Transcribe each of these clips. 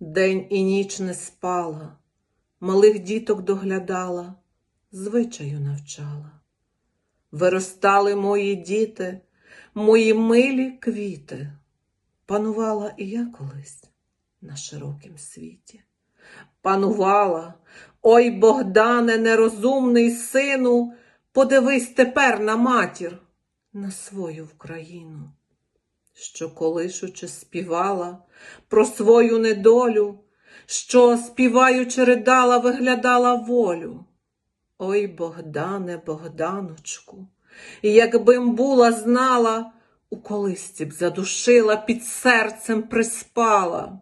день і ніч не спала, малих діток доглядала, звичаю навчала. Виростали мої діти, мої милі квіти, панувала і я колись на широкім світі. Панувала, ой Богдане, нерозумний сину, подивись тепер на матір, на свою Вкраїну, що колишучи співала про свою недолю, що співаючи ридала, виглядала волю. Ой, Богдане, Богданочку, якби м була знала, у колисці б задушила, під серцем приспала.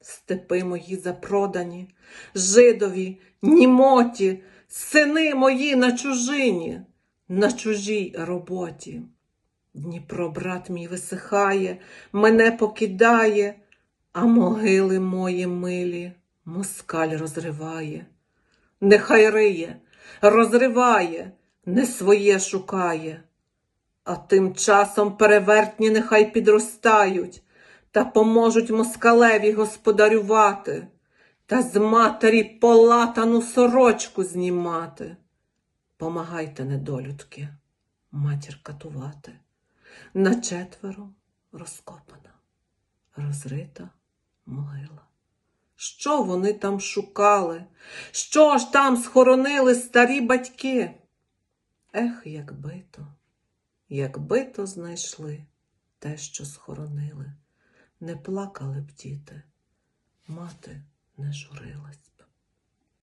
Степи мої запродані, жидові, німоті, сини мої на чужині, на чужій роботі. Дніпро, брат мій, висихає, мене покидає, а могили мої милі москаль розриває. Нехай риє, розриває, не своє шукає. А тим часом перевертні нехай підростають та поможуть москалеві господарювати, та з матері полатану сорочку знімати. Помагайте, недолюдки, матір катувати. На четверо розкопана, розрита могила. Що вони там шукали? Що ж там схоронили старі батьки? Ех, якби то, якби то знайшли те, що схоронили, не плакали б діти, мати не журилась.